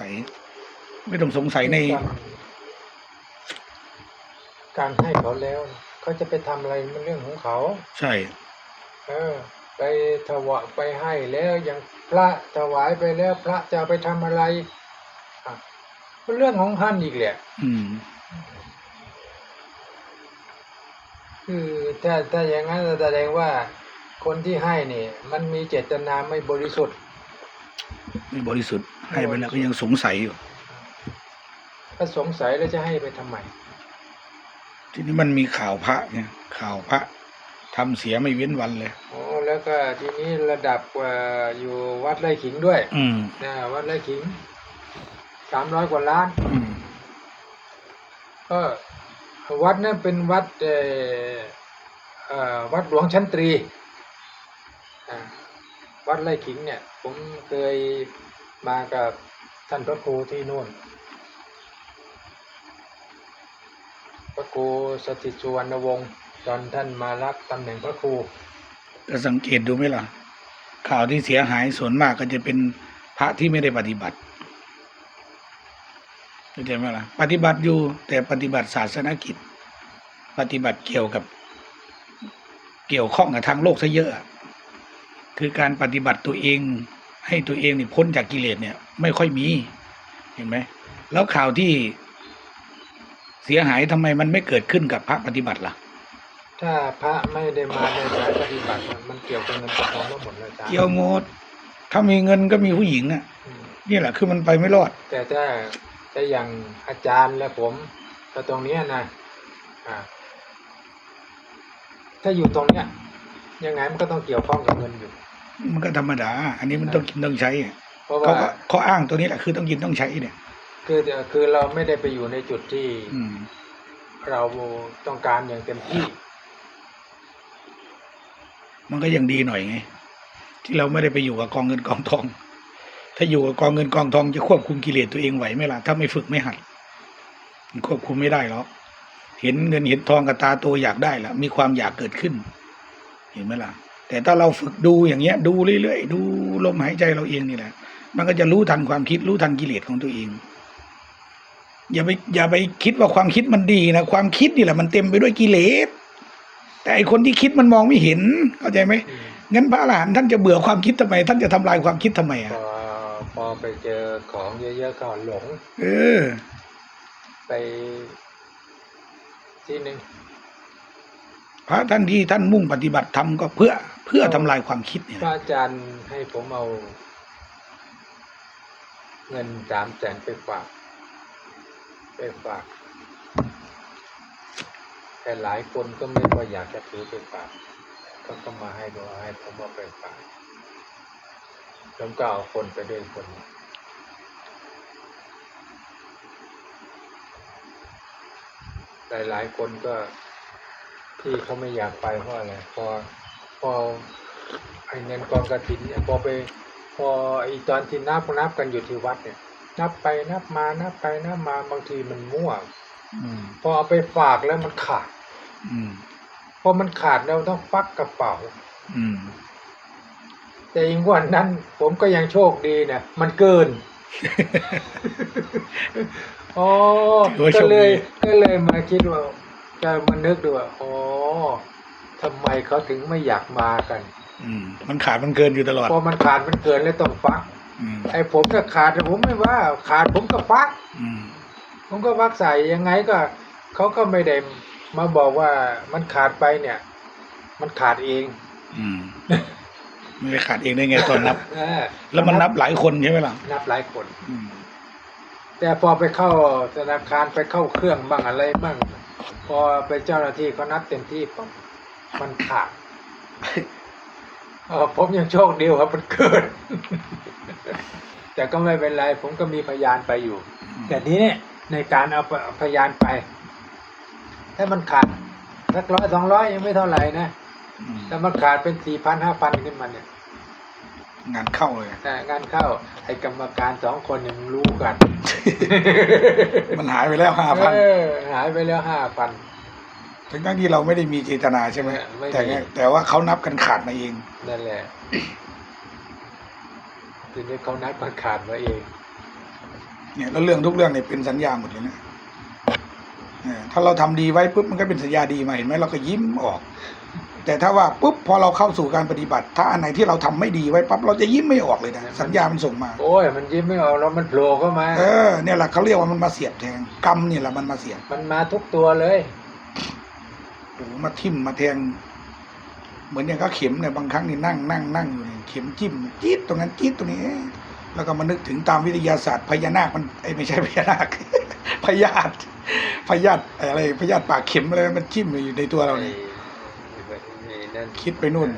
สัย ไม่ต้องสงสัยใน การให้เขาแล้วเขาจะไปทำอะไรมันเรื่องของเขา ใช่ เออ ไปถวายไปให้แล้วอย่างพระถวายไปแล้ว พระจะเอาไปทำอะไรอะมันเรื่องของท่านอีกแหละอืมคือถ้าถ้าอย่างนั้นแสดงว่าคนที่ให้นี่ มันมีเจตนาไม่บริสุทธิ์ ไม่บริสุทธิ์ ให้ไปแล้วก็ยังสงสัยอยู่ ถ้าสงสัยแล้วจะให้ไปทำไม ทีนี้มันมีข่าวพระเนี่ยข่าวพระทำเสียไม่เว้นวันเลยโอ้แล้วก็ทีนี้ระดับเอ่ออยู่วัดไร่ขิงด้วย อืมนะวัดไร่ขิงสามร้อยกว่าล้าน อืมก็วัดนั้นเป็นวัดเอ่อเอ่อวัดหลวงชั้นตรีอ่าวัดไร่ขิงเนี่ย ผมเคย มากับท่านพระครูที่นู่น พระครูสถิตสุวรรณวงศ์ตอนท่านมารับตำแหน่งพระครูแต่สังเกตดูไหมล่ะ ข่าวที่เสียหายส่วนมากก็จะเป็นพระที่ไม่ได้ปฏิบัติเข้าใจไหมล่ะ ปฏิบัติอยู่แต่ปฏิบัติศาสนกิจ ปฏิบัติเกี่ยวกับ เกี่ยวข้องกับทางโลกซะเยอะ คือการปฏิบัติตัวเอง ให้ตัวเองนี่พ้นจากกิเลสเนี่ย ไม่ค่อยมี เห็นไหมแล้วข่าวที่เสียหายทำไมมันไม่เกิดขึ้นกับพระปฏิบัติล่ะ ถ้าพระไม่ได้มาในสายปฏิบัติมันเกี่ยวกับเงินกับทองทั้งหมดเลยจ้าเกี่ยวหมดถ้ามีเงินก็มีผู้หญิงอะนี่แหละคือมันไปไม่รอด แต่ถ้าถ้าอย่างอาจารย์และผมก็ตรงเนี้ยนะอ่าถ้าอยู่ตรงเนี้ยยังไงมันก็ต้องเกี่ยวข้องกับเงินอยู่ มันก็ธรรมดา อันนี้มันต้องกินต้องใช้อะเพราะเขาว่าก็เขาอ้างตัวนี้แหละคือต้องกินต้องใช้เนี่ย คือคือเราไม่ได้ไปอยู่ในจุดที่อืม เราต้องการอย่างเต็มที่ มันก็ยังดีหน่อยไง ที่เราไม่ได้ไปอยู่กับกองเงินกองทอง ถ้าอยู่กับกองเงินกองทองจะควบคุมกิเลสตัวเองไหวไหมล่ะถ้าไม่ฝึกไม่หัดมันควบคุมไม่ได้หรอกเห็นเงินเห็นทองกับตาโตอยากได้ละมีความอยากเกิดขึ้น เห็นไหมล่ะ แต่ถ้าเราฝึกดูอย่างเงี้ย ดูเรื่อยๆดูลมหายใจเราเองนี่แหละ มันก็จะรู้ทันความคิดรู้ทันกิเลสของตัวเอง อย่าไปอย่าไปคิดว่าความคิดมันดีนะความคิดนี่แหละมันเต็มไปด้วยกิเลสแต่ไอคนที่คิดมันมองไม่เห็นเข้าใจไหมอืมงั้นพระอรหันต์ท่านจะเบื่อความคิดทำไม ท่านจะทำลายความคิดทำไมพอะอพอไปเจอของเยอะๆก็หลง เออ ไปที่หนึ่งพระท่านที่ท่านมุ่งปฏิบัติธรรมก็เพื่อ เพื่อทำลายความคิดเนี่ยพระอาจารย์ให้ผมเอา เงินสามแสนไปฝาก ไปฝาก แต่หลายคนก็ไม่ค่อยอยากจะถือไปฝากก็ก็มาให้ดูให้ผมเอาไปฝากผมก็เอาคนไปด้วยคนหลายหลายคนก็ที่เขาไม่อยากไปเพราะอะไรพอ พอไอ้เงินกองกระถินเนี่ยพอไป พอไอีตอนที่นับนับกันอยู่ที่วัดเนี่ย นับไปนับมานับไปนับมาบางทีมันมั่วอืมพอเอาไปฝากแล้วมันขาดอืมพอมันขาดเราต้องฟักกระเป๋าอืมแต่อีกวันนั้น ผมก็ยังโชคดีนะมันเกินอ๋อถือว่าโชก็คดีเลย ก็เลยมาคิดว่าจะมานึกดูว่าอ๋อ ทำไมเขาถึงไม่อยากมากัน อืมมันขาดมันเกินอยู่ตลอดพอมันขาดมันเกินแล้วต้องฟักอืมไอ้ผมก็ขาดแต่ผมไม่ว่า ขาดผมก็ฟักอืมผมก็ฟักใส่ยังไงก็เขาก็ไม่ได้มาบอกว่ามันขาดไปเนี่ย มันขาดเอง อืมไม่ได้ขาดเองได้ไงตอนนับเออแล้วมันนับหลายคนใช่ไหมล่ะนับหลายคนอืมแต่พอไปเข้าธนาคารไปเข้าเครื่องบ้างอะไรบ้างพอไปเจ้าหน้าที่เขานับเต็มที่ปุ๊บ มันขาดเออผมยังโชคดีว่ามันเกินแต่ก็ไม่เป็นไร ผมก็มีพยานไปอยู่ แต่นี้เนี่ยในการเอาพยานไป ถ้ามันขาดสักร้อยสองร้อยยังไม่เท่าไหร่นะอืมถ้ามันขาดเป็นสี่พันห้าพันขึ้นมาเนี่ยงานเข้าเลยแต่งานเข้า ไอ้กรรมการสองคนเนี่ยมันรู้กัน มันหายไปแล้วห้าพันเออหายไปแล้วห้าพัน ทั้งทั้งที่เราไม่ได้มีเจตนาใช่ไหมไม่มี แต่ไงแต่ว่าเขานับกันขาดมาเอง นั่นแหละ ทีนี้เขานัดมันขาดมาเอง เนี่ยแล้วเรื่องทุกเรื่องเนี่ยเป็นสัญญาหมดเลยนะเออถ้าเราทำดีไว้ปุ๊บมันก็เป็นสัญญาดีมาเห็นไหมเราก็ยิ้มออก แต่ถ้าว่าปุ๊บพอเราเข้าสู่การปฏิบัติ ถ้าอันไหนที่เราทำไม่ดีไว้ปั๊บเราจะยิ้มไม่ออกเลยนะสัญญามันส่งมา โอ้ย มันยิ้มไม่ออกแล้วมันโผล่เข้ามา เออเนี่ยแหละเขาเรียกว่ามันมาเสียบแทงกรรมเนี่ยแหละมันมาเสียบ มันมาทุกตัวเลย โอ้มาทิ่มมาแทง เหมือนอย่างก็เข็มเนี่ยบางครั้งนี่นั่งนั่งนั่งอยู่เนี่ยเข็มจิ้มจี๊ดตรงนั้นจี๊ดตรงนี้ แล้วก็มานึกถึงตามวิทยาศาสตร์พญานาคมันไอ้ไม่ใช่พญานาคพยาธิพยาธิอะไรพยาธิปากเข็มอะไรมันจิ้มอยู่ในตัวเราเนี่ยคิดไปนู่น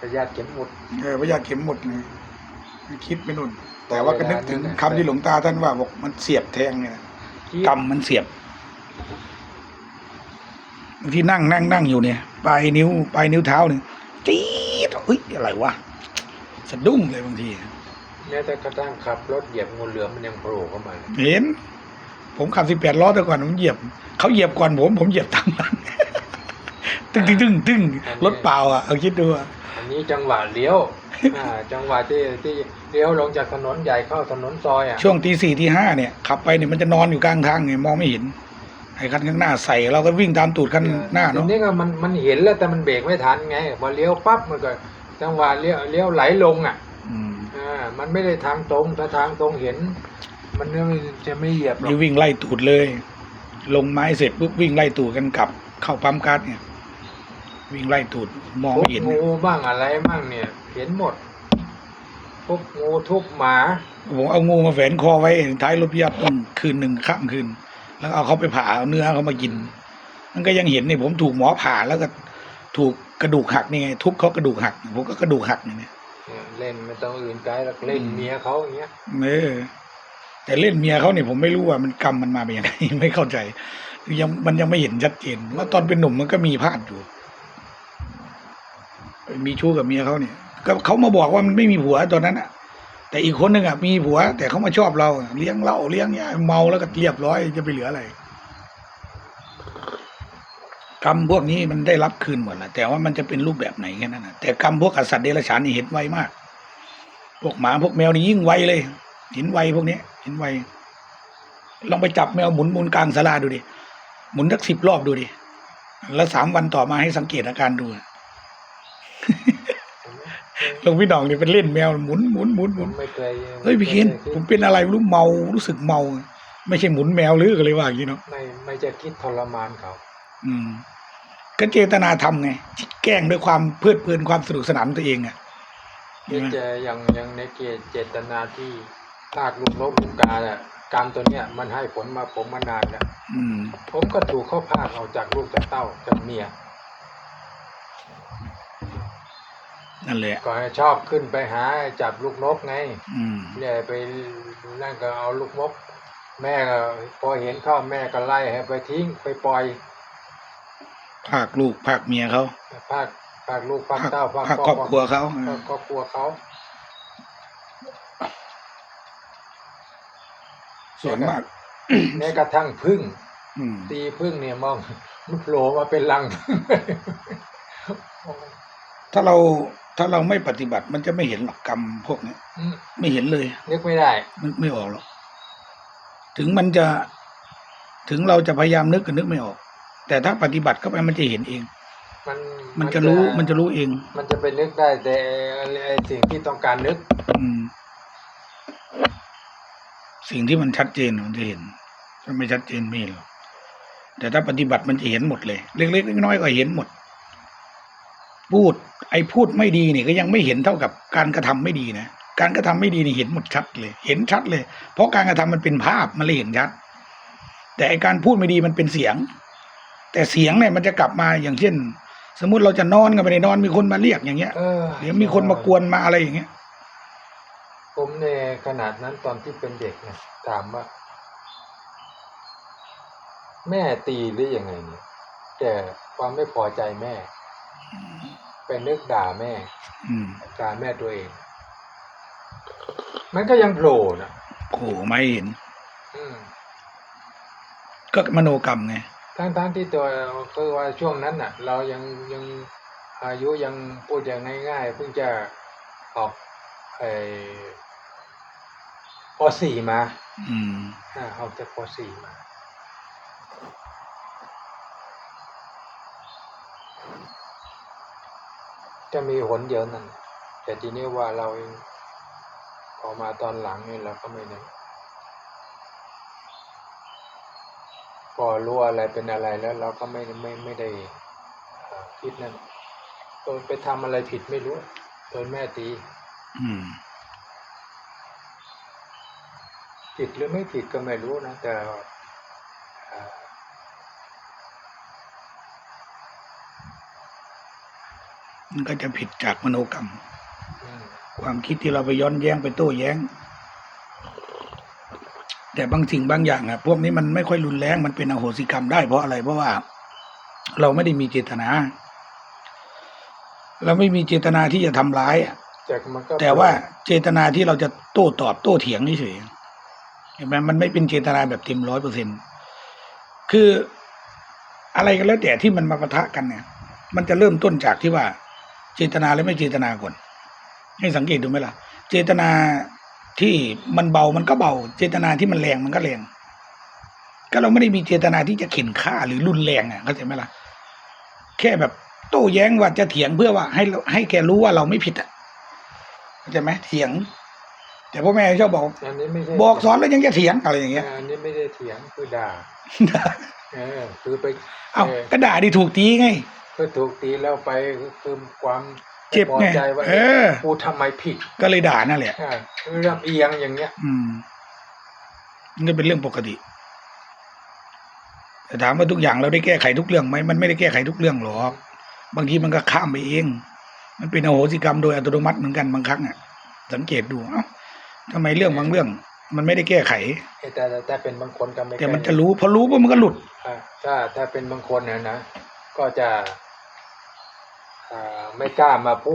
พยาธิเข็มหมดเออพยาธิเข็มหมดเลยคิดไปนู่น แต่ว่าก็นึกถึงคำที่หลวงตาท่านว่าบอกมันเสียบแทงเนี่ยกรรมมันเสียบ ที่นั่งนั่งนั่งอยู่เนี่ยปลายนิ้วปลายนิ้วเท้าหนึ่งจี๊ดเฮ้ยอะไรวะสะดุ้งเลยบางทีแม้แต่กระทั่งขับรถเหยียบงูเหลือมมันยังโผล่เข้ามาเลยเห็น ผมขับสิบแปดล้อแต่ก่อนผมเหยียบเขาเหยียบก่อนผม ผมเหยียบตามหลังตึ้งตึ้งตึ้งตึ้งรถเปล่าอะเอาคิดดูอะอันนี้จังหวะเลี้ยวอ่าจังหวะที่ที่เลี้ยวลงจากถนนใหญ่เข้าถนนซอยอะช่วงตีสี่ตีห้าเนี่ยขับไปเนี่ยมันจะนอนอยู่กลางทางเนี่ยมองไม่เห็น ไอ้คันข้างหน้าใส่เราก็วิ่งตามตูดคันหน้าทีเนาะนี้ก็มันมันเห็นแล้วแต่มันเบรกไม่ทันไงพอเลี้ยวปั๊บมันก็จังหวะเลี้ยวเลี้ยวไหลลงอะอืมอ่ามันไม่ได้ทางตรงถ้าทางตรงเห็น มันไม่จะไม่เหยียบหรอกนี่วิ่งไล่ตูดเลย ลงไม้เสร็จปุ๊บวิ่งไล่ตูดกันกลับ เข้าปั๊มก๊าซเนี่ย วิ่งไล่ตูดมองทุไม่บเห็นงูบ้างอะไรบ้างเนี่ย เห็นหมดทุบงูทุบหมาผมเอางูมาแฝนคอไว้ท้ายรถพิยับต้นคืนหนึ่งข้ามคืน แล้วเอาเขาไปผ่าเอาเนื้อเขามากิน มันก็ยังเห็นนี่ผมถูกหมอผ่าแล้วก็ถูกกระดูกหักนี่ไงทุบเขากระดูกหักผมก็กระดูกหักนี่เนี่ยเล่นไม่ต้องอื่นไกลหรอกเล่นอืมเมียเขาอย่างเงี้ยเออแต่เล่นเมียเขาเนี่ยผมไม่รู้ว่ามันกรรมมันมาเป็นยังไงไม่เข้าใจยังมันยังไม่เห็นชัดเจนว่าตอนเป็นหนุ่มมันก็มีพลาดอยู่ มีชู้กับเมียเขาเนี่ยก็เขามาบอกว่ามันไม่มีผัวตอนนั้นอะ แต่อีกคนหนึ่งอะมีผัว แต่เขามาชอบเราเลี้ยงเหล้าเลี้ยงเนี่ยเมาแล้วก็เรียบร้อยจะไปเหลืออะไรกรรมพวกนี้มันได้รับคืนหมดแหละแต่ว่ามันจะเป็นรูปแบบไหนแค่นั้นนะแต่กรรมพวกอสัตว์เดรัจฉานนี่เห็นไวมาก พวกหมาพวกแมวนี่ยิ่งไวเลยเห็นไวพวกนี้เห็นไวลองไปจับแมวหมุนหมุนกลางศาลาดูดิหมุนสักสิบรอบดูดิแล้วสามวันต่อมาให้สังเกตอาการดู หลวงพี่ดองเนี่ยเป็นเล่นแมวหมุนหมุนหมุนหผมุนมไม่เคยเฮ้ยพี่เคนผมเป็นอะไรไม่รู้เมารู้สึกเมา ไม่ใช่หมุนแมวหรืออะไรว่าอย่างนี้เนาะไม่ไม่จะคิดทรมานเขา อืมก็เจตนาทำไงแกล้งด้วยความเพลิดเพลินความสนุกสนานตัวเองอะใช่ที่ไหมจะยังยังในเกตเจตนาที่ลากลูกนกลูกกาเนี่ยกรรมตัวเนี้ยมันให้ผลมาผมมานานแล้วอืมผมก็ถูกเข้าพากเอาจากลูกจากเต้าจากเมีย นั่นแหละก็ให้ชอบขึ้นไปหาจับลูกนกไงอืมเนี่ยไปนั่นก็เอาลูกนกแม่ก็พอเห็นเข้าแม่ก็ไล่ให้ไปทิ้งไปปล่อยภาคลูกภาคเมียเขาภาคภาคลูกภาคภาคเต้าภาคภาคครอบครัวเขาภาคครอบครัวเขา ส่วนมากแม้กระทั่งพึ่งอืมตีพึ่งเนี่ยมองมันโผล่มาเป็นรังถ้าเรา ถ้าเราไม่ปฏิบัติมันจะไม่เห็นหรอกกรรมพวกเนี้ยอืมไม่เห็นเลยนึกไม่ได้นึกไม่ออกหรอกถึงมันจะถึงเราจะพยายามนึกก็นึกไม่ออก แต่ถ้าปฏิบัติเข้าไปมันจะเห็นเอง มันมันจะรู้มันจะรู้เอง มันจะไปนึกได้แต่ไอ้สิ่งที่ต้องการนึก อืม สิ่งที่มันชัดเจนมันจะเห็นถ้าไม่ชัดเจนไม่เห็นหรอกแต่ถ้าปฏิบัติมันจะเห็นหมดเลย เล็กๆน้อยๆก็เห็นหมด พูด ไอ้พูดไม่ดีนี่ก็ยังไม่เห็นเท่ากับการกระทำไม่ดีนะการกระทำไม่ดีนี่เห็นหมดชัดเลย เห็นชัดเลย เพราะการกระทำมันเป็นภาพมันเลยเห็นชัด แต่ไอ้การพูดไม่ดีมันเป็นเสียง แต่เสียงเนี่ยมันจะกลับมาอย่างเช่น สมมุติเราจะนอนก็ไม่ได้นอนมีคนมาเรียกอย่างเงี้ยเออเดี๋ยวมีคนมากวนมาอะไรอย่างเงี้ย ผมในขนาดนั้นตอนที่เป็นเด็กเนี่ยถามว่า แม่ตีหรือยังไงเนี่ยแต่ความไม่พอใจแม่ ไปนึกด่าแม่ อืมด่าแม่ตัวเอง มันก็ยังโผล่นะโอ้โหไม่เห็น อืมก็มโนกรรมไงทั้งทั้งที่ตัวคือว่าช่วงนั้นน่ะ เรายังยังอายุยังพูดอย่างง่ายๆเพิ่งจะออกไอป .4 มา อืมอ่าออกจากป .4 มา จะมีหนเดียวนั่นแหละแต่ทีนี้ว่าเราเองพอมาตอนหลังนี่เราก็ไม่ได้พอรู้อะไรเป็นอะไรแล้วเราก็ไม่ไม่ไม่ได้เอ่อคิดนั่นโดนไปทำอะไรผิดไม่รู้โดนแม่ตีอืมผิดหรือไม่ผิดก็ไม่รู้นะแต่เอ่อ มันก็จะผิดจากมโนกรรมอืมความคิดที่เราไปย้อนแย้งไปโต้แย้ง แต่บางสิ่งบางอย่างอะพวกนี้มันไม่ค่อยรุนแรงมันเป็นอโหสิกรรมได้เพราะอะไร เพราะว่า เราไม่ได้มีเจตนา เราไม่มีเจตนาที่จะทำร้ายอะแต่มันก็แต่ว่าเจตนาที่เราจะโต้ตอบโต้เถียงเฉยๆเห็นไหมมันไม่เป็นเจตนาแบบเต็มร้อยเปอร์เซ็นคืออะไรก็แล้วแต่ที่มันมาปะทะกันเนี่ย มันจะเริ่มต้นจากที่ว่า เจตนาและไม่เจตนาก่อนให้สังเกตดูไหมล่ะ เจตนาที่มันเบามันก็เบา เจตนาที่มันแรงมันก็แรง ก็เราไม่ได้มีเจตนาที่จะเข็นฆ่าหรือรุนแรงอะเข้าใจไหมล่ะ แค่แบบโต้แย้งว่าจะเถียงเพื่อว่าให้เราให้แกรู้ว่าเราไม่ผิดอะเข้าใจไหมเถียง แต่พ่อแม่ชอบบอกอันนี้ไม่ใช่บอกสอนแล้วยังจะเถียงอะไรอย่างเงี้ยอันนี้ไม่ได้เถียงคือด่าเออคือไป เอ้าเออก็ด่าดีถูกตีไง คือถูกตีแล้วไปคือความเจ็บพอไงใจว่าเออกูทำไมผิด ก็เลยด่านั่นแหละอ่าเรื่องเอียงอย่างเงี้ย อืมมันก็เป็นเรื่องปกติแต่ถามว่าทุกอย่างเราได้แก้ไขทุกเรื่องไหมมันไม่ได้แก้ไขทุกเรื่องหรอกบางทีมันก็ข้ามไปเอง มันเป็นอโหสิกรรมโดยอัตโนมัติเหมือนกันบางครั้งอะ สังเกตดูเอ้าทำไมเรื่องบางเรื่อง มันไม่ได้แก้ไขแต่แต่แต่เป็นบางคนก็ไม่แต่มันใช่จะรู้พอรู้ปุ๊บมันก็หลุดอ่าถ้าถ้าเป็นบางคนนะนะก็จะอ่า ไม่กล้ามาพูด